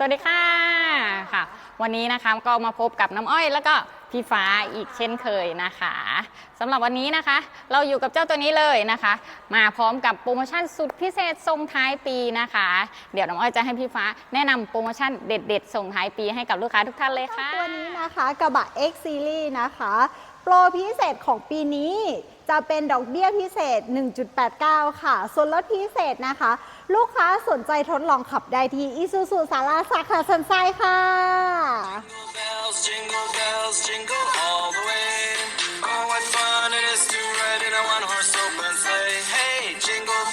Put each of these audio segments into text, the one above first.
สวัสดีค่ะค่ะ วันนี้นะคะก็มาพบกับน้ำอ้อยแล้วก็พี่ฟ้าอีกเช่นเคยนะคะสำหรับวันนี้นะคะ เราอยู่กับเจ้าตัวนี้เลยนะคะ มาพร้อมกับโปรโมชั่นสุดพิเศษส่งท้ายปีนะคะ เดี๋ยวน้ำอ้อยจะให้พี่ฟ้าแนะนำโปรโมชั่นเด็ด ๆ ส่งท้ายปีให้กับลูกค้าทุกท่านเลยค่ะ ตัวนี้นะคะกระบะ X Series นะคะ โปรพิเศษของปีนี้จะเป็นดอกเบี้ยพิเศษ 1.89 ค่ะ ส่วนลดพิเศษนะคะ ลูกค้าสนใจทดลองขับได้ที่อิซูซูสาราสาขาสันทรายค่ะ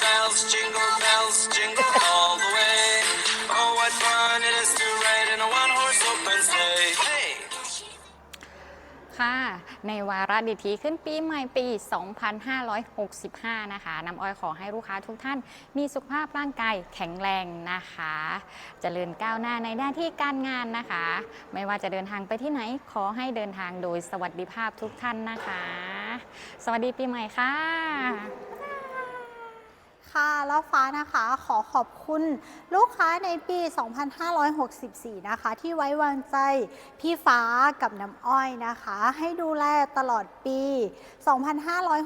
bells, jingle bells, jingle ค่ะ ในวาระดิถีขึ้นปีใหม่ปี 2565 นะคะน้ำอ้อยขอให้ลูกค้าทุกท่าน มีสุขภาพร่างกายแข็งแรงนะคะเจริญก้าวหน้าในหน้าที่การงานนะคะ ไม่ว่าจะเดินทางไปที่ไหน ขอให้เดินทางโดยสวัสดิภาพทุกท่านนะคะ สวัสดีปีใหม่ค่ะ แล้วฟ้านะคะขอขอบคุณลูกค้าในปี 2564 นะคะ ที่ไว้วางใจพี่ฟ้ากับน้ำอ้อยนะคะ ให้ดูแลตลอดปี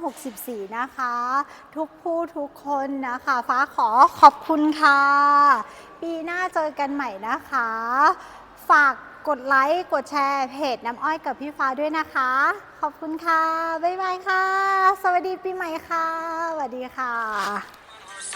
2564 นะคะ ทุกผู้ทุกคนนะคะ ฟ้าขอขอบคุณค่ะ ปีหน้าเจอกันใหม่นะคะ ฝากกดไลค์กดแชร์เพจน้ำอ้อยกับพี่ฟ้าด้วยนะคะ ขอบคุณค่ะ บ๊ายบายค่ะ สวัสดีปีใหม่ค่ะ สวัสดีค่ะ